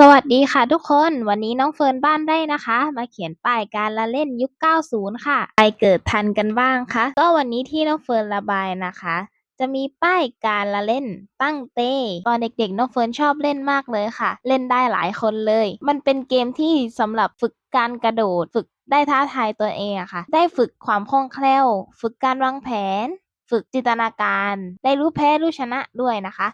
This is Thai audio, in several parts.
สวัสดีค่ะทุกคนวันนี้น้องเฟิร์นบ้านได้นะคะ มาเขียนป้ายการละเล่นยุค 90 ค่ะใครเกิดทันกันบ้างคะก็วันนี้ที่น้องเฟิร์นระบายนะคะ จะมีป้ายการละเล่นตั้งเต้ตอนเด็กๆน้องเฟิร์นชอบเล่นมากเลยค่ะ เล่นได้หลายคนเลย มันเป็นเกมที่สำหรับฝึกการกระโดด ฝึกได้ท้าทายตัวเองอะค่ะ ได้ฝึกความคล่องแคล่ว ฝึกการวางแผน ฝึกจินตนาการ ได้รู้แพ้รู้ชนะด้วยนะคะ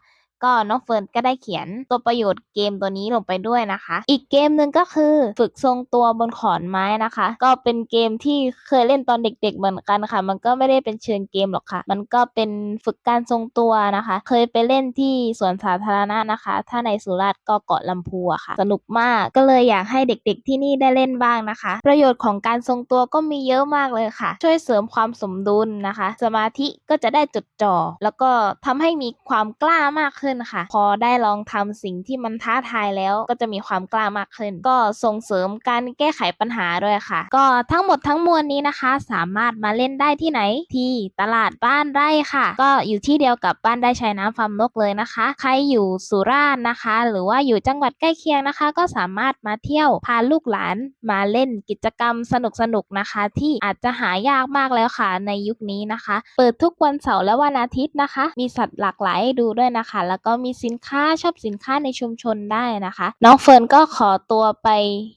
ก็น้องเฟิร์นก็ได้เขียนตัวประโยชน์เกมตัวนี้ลงไปด้วยนะคะ อีกเกมหนึ่งก็คือฝึกทรงตัวบนขอนไม้นะคะ ก็เป็นเกมที่เคยเล่นตอนเด็ก ๆ เหมือนกันค่ะ มันก็ไม่ได้เป็นเชิงเกมหรอกค่ะ มันก็เป็นฝึกการทรงตัวนะคะ เคยไปเล่นที่สวนสาธารณะนะคะ ถ้าในสุราษฎร์ก็เกาะลำพูอะค่ะ สนุกมากก็เลยอยากให้เด็กๆที่นี่ได้เล่นบ้างนะคะ ประโยชน์ของการทรงตัวก็มีเยอะมากเลยค่ะ ช่วยเสริมความสมดุลนะคะ สมาธิก็จะได้จดจ่อแล้วก็ทำให้มีความกล้ามากขึ้นค่ะ พอได้ลองทำสิ่งที่มันท้าทายแล้วก็จะมีความกล้ามากขึ้น ก็ส่งเสริมการแก้ไขปัญหาด้วยค่ะ ก็ทั้งหมดทั้งมวลนี้นะคะ สามารถมาเล่นได้ที่ไหนที่ตลาดบ้านไร่ค่ะ ก็อยู่ที่เดียวกับบ้านไร่ชายน้ำฟาร์มนกเลยนะคะ ใครอยู่สุราษฎร์นะคะ หรือว่าอยู่จังหวัดใกล้เคียงนะคะ ก็สามารถมาเที่ยวพาลูกหลานมาเล่นกิจกรรมสนุกๆนะคะ ที่อาจจะหายากมากแล้วค่ะในยุคนี้นะคะ เปิดทุกวันเสาร์และวันอาทิตย์นะคะ มีสัตว์หลากหลายให้ดูด้วยนะคะแล้วก็มีสินค้าชอบสินค้าในชุมชนได้นะคะ น้องเฟิร์นก็ขอตัวไป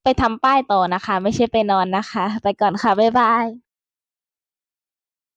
ไปทำป้ายต่อนะคะ ไม่ใช่ไปนอนนะคะ ไปก่อนค่ะ บ๊ายบาย